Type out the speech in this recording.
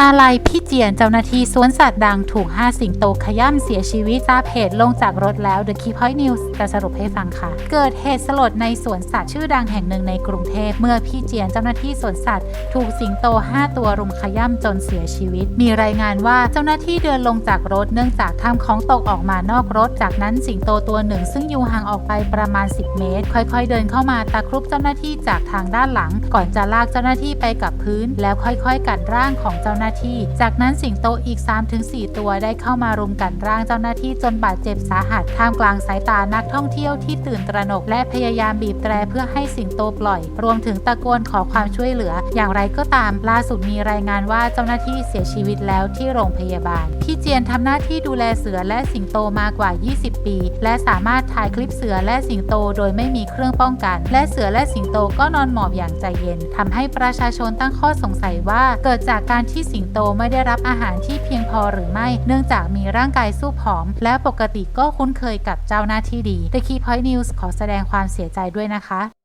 อาลัยพี่เจียนเจ้าหน้าที่สวนสัตว์ดังถูก 5 สิงโตขย่ำเสียชีวิตทราบเหตุลงจากรถแล้ว The Key Point News จะสรุปให้ฟังค่ะ เกิดเหตุสลดในสวนสัตว์ชื่อดังแห่งหนึ่งในกรุงเทพ เมื่อพี่เจียนเจ้าหน้าที่สวนสัตว์ถูกสิงโต 5 ตัวรุมขย่ำจนเสียชีวิต มีรายงานว่าเจ้าหน้าที่เดินลงจากรถเนื่องจากทำของตกออกมานอกรถ จากนั้นสิงโตตัวหนึ่ง ซึ่งอยู่ห่างออกไปประมาณ 10 เมตร ค่อยๆ เดินเข้ามาตะครุบเจ้าหน้าที่จากทางด้านหลัง ก่อนจะลากเจ้าหน้าที่ไปกับพื้น แล้วค่อยๆ กัดร่างของเจ้าหน้าที่ จากนั้นสิงโตอีก 3-4 ตัวได้เข้ามารุมกัดร่างเจ้าหน้าที่จนบาดเจ็บสาหัสท่ามกลางสายตานักท่องเที่ยวที่ตื่นตระหนกและพยายามบีบแตรเพื่อให้สิงโตปล่อย รวมถึงตะโกนขอความช่วยเหลือ อย่างไรก็ตามล่าสุดมีรายงานว่าเจ้าหน้าที่เสียชีวิตแล้วที่โรงพยาบาล พี่เจียนทำหน้าที่ดูแลเสือและสิงโตมากว่า 20 ปี และสามารถถ่ายคลิปเสือและสิงโตโดยไม่มีเครื่องป้องกัน และเสือและสิงโตก็นอนหมอบอย่างใจเย็นทำให้ประชาชนตั้งข้อสงสัยว่าเกิดจากการที่สิงโตไม่ได้รับอาหารที่เพียงพอหรือไม่ เนื่องจากมีร่างกายสู้ผอม และปกติก็คุ้นเคยกับเจ้าหน้าที่ดี The Key Point News ขอแสดงความเสียใจด้วยนะคะ